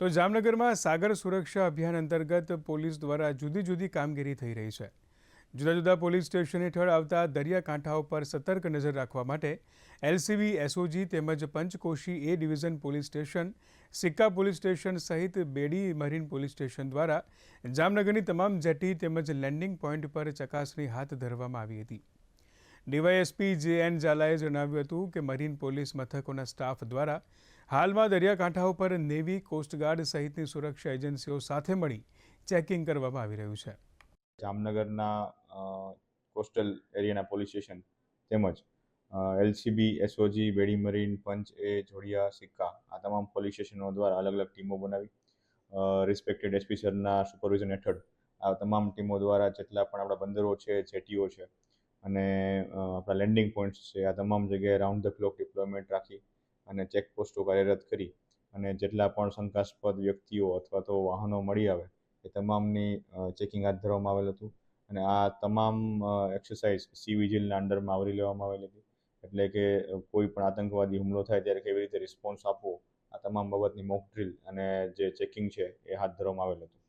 તો જામનગરમાં સાગર સુરક્ષા અભિયાન અંતર્ગત પોલીસ દ્વારા જુદી જુદી કામગીરી થઈ રહી છે. જુદા જુદા પોલીસ સ્ટેશન હેઠળ આવતા દરિયાકાંઠાઓ પર સતર્ક નજર રાખવા માટે L C B, S O G તેમજ Panchkoshi A division police station, Sikka police station સહિત બેડી મરીન પોલીસ સ્ટેશન દ્વારા જામનગરની તમામ જેટી તેમજ લેન્ડિંગ પોઈન્ટ પર ચકાસણી હાથ ધરવામાં આવી હતી. ડીવાયએસપી જે એન ઝાલાએ જણાવ્યું હતું કે મરીન પોલીસ મથકોના સ્ટાફ દ્વારા હાલમાં દરિયાકાંઠા ઉપર નેવી કોસ્ટગાર્ડ સહિતની સુરક્ષા એજન્સીઓ સાથે મળી ચેકિંગ કરવામાં આવી રહ્યું છે. જામનગરના કોસ્ટલ એરિયાના પોલીસ સ્ટેશન તેમજ L C B, S O G, Bedi marine, Panch A, Jodiya, Sikka આ તમામ પોલીસ સ્ટેશનો દ્વારા અલગ અલગ ટીમો બનાવી રિસ્પેક્ટેડ એસપી સરના સુપરવિઝન હેઠળ આ તમામ ટીમો દ્વારા જેટલા પણ આપણા બંદરો છે, જેટીઓ છે અને આપણા લેન્ડિંગ પોઈન્ટ્સ છે, આ તમામ જગ્યાએ રાઉન્ડ ધ ક્લોક ડિપ્લોયમેન્ટ રાખી અને ચેકપોસ્ટો કાર્યરત કરી અને જેટલા પણ શંકાસ્પદ વ્યક્તિઓ અથવા તો વાહનો મળી આવે એ તમામની ચેકિંગ હાથ ધરવામાં આવેલ હતું અને આ તમામ એક્સરસાઇઝ સી વિજિલના અંડરમાં આવરી લેવામાં આવેલી હતી. એટલે કે કોઈ પણ આતંકવાદી હુમલો થાય ત્યારે કેવી રીતે રિસ્પોન્સ આપવો, આ તમામ બાબતની મોક ડ્રીલ અને જે ચેકિંગ છે એ હાથ ધરવામાં આવેલ હતું.